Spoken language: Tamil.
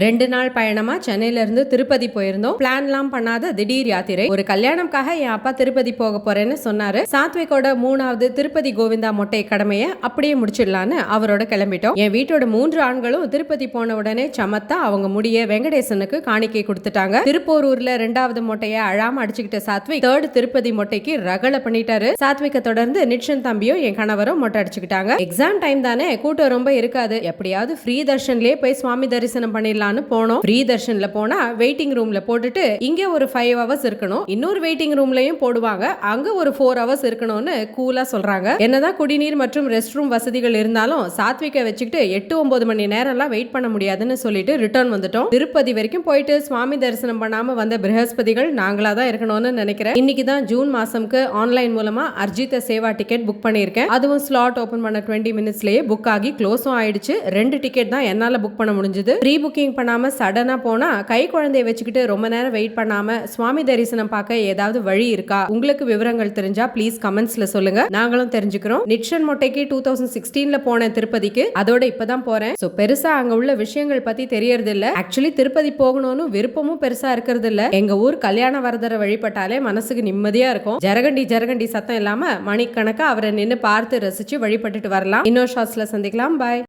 ரெண்டு நாள் பயணமா சென்னையில இருந்து திருப்பதி போயிருந்தோம். பிளான்லாம் பண்ணாத திடீர் யாத்திரை. ஒரு கல்யாணம்காக என் அப்பா திருப்பதி போக போறேன்னு சொன்னாரு. சாத்விகோட மூணாவது திருப்பதி கோவிந்தா மொட்டை கடமையை அப்படியே முடிச்சிடலான்னு அவரோட கிளம்பிட்டோம். என் வீட்டோட மூன்று ஆண்களும் திருப்பதி போன உடனே சமத்தா அவங்க முடிய வெங்கடேசனுக்கு காணிக்கை கொடுத்துட்டாங்க. திருப்போரூர்ல ரெண்டாவது மொட்டைய அழாம அடிச்சுக்கிட்ட சாத்விக் தேர்ட் திருப்பதி மொட்டைக்கு ரகல பண்ணிட்டாரு. சாத்விக்க தொடர்ந்து நிட்சன் தம்பியும் என் கணவரும் மொட்டை அடிச்சுக்கிட்டாங்க. எக்ஸாம் டைம் தானே. கூட்டம் ரொம்ப இருக்காது. எப்படியாவது ஃப்ரீ தர்ஷன்லயே போய் சுவாமி தரிசனம் பண்ணிடலாம். பண்ணிடலாம்னு போனோம். ஃப்ரீ தர்ஷன்ல போனா வெயிட்டிங் ரூம்ல போட்டுட்டு இங்க ஒரு ஃபைவ் ஹவர்ஸ் இருக்கணும். இன்னொரு வெயிட்டிங் ரூம்லயும் போடுவாங்க. அங்க ஒரு ஃபோர் ஹவர்ஸ் இருக்கணும்னு கூலா சொல்றாங்க. என்னதான் குடிநீர் மற்றும் ரெஸ்ட் ரூம் வசதிகள் இருந்தாலும் சாத்விகை வச்சுக்கிட்டு எட்டு ஒன்பது மணி நேரம்லாம் வெயிட் பண்ண முடியாதுன்னு சொல்லிட்டு ரிட்டர்ன் வந்துட்டோம். திருப்பதி வரைக்கும் போயிட்டு சுவாமி தரிசனம் பண்ணாம வந்த பிரகஸ்பதிகள் நாங்களா தான் இருக்கணும்னு நினைக்கிறேன். இன்னைக்கு தான் ஜூன் மாசம்க்கு ஆன்லைன் மூலமா அர்ஜித சேவா டிக்கெட் புக் பண்ணியிருக்கேன். அதுவும் ஸ்லாட் ஓபன் பண்ண டுவெண்ட்டி மினிட்ஸ்லயே புக் ஆகி க்ளோஸும் ஆயிடுச்சு. ரெண்டு டிக்கெட் தான் என்னால புக் பண்ண முடிஞ்சது. ப்ரீ புக்கிங் பண்ணாம சடனாக போனால் கை குழந்தைய வச்சுக்கிட்டு ரொம்ப நேரம் வெயிட் பண்ணாம சுவாமி தரிசனம் பார்க்க ஏதாவது வழி இருக்கா? உங்களுக்கு விவரங்கள் தெரிஞ்சா ப்ளீஸ் கமெண்ட்ஸில் சொல்லுங்க. நாங்களும் தெரிஞ்சுக்கிறோம். நிட்சன் மொட்டைக்கு டூ தௌசண்ட் சிக்ஸ்டீனில் போனேன் திருப்பதிக்கு. அதோட இப்போதான் போறேன். ஸோ பெருசா அங்க உள்ள விஷயங்கள் பற்றி தெரியறது இல்லை ஆக்சுவலி திருப்பதி போகணும்னு விருப்பமும் பெருசா இருக்கிறது இல்லை எங்க ஊர் கல்யாண வரதரை வழிபட்டாலே மனசுக்கு நிம்மதியாக இருக்கும். ஜரகண்டி ஜரகண்டி சத்தம் இல்லாம மணிக்கணக்கா அவரை நின்னு பார்த்து ரசிச்சு வழிபட்டுட்டு வரலாம். இன்னொரு ஷார்ட்ஸில் சந்திக்கலாம். பாய்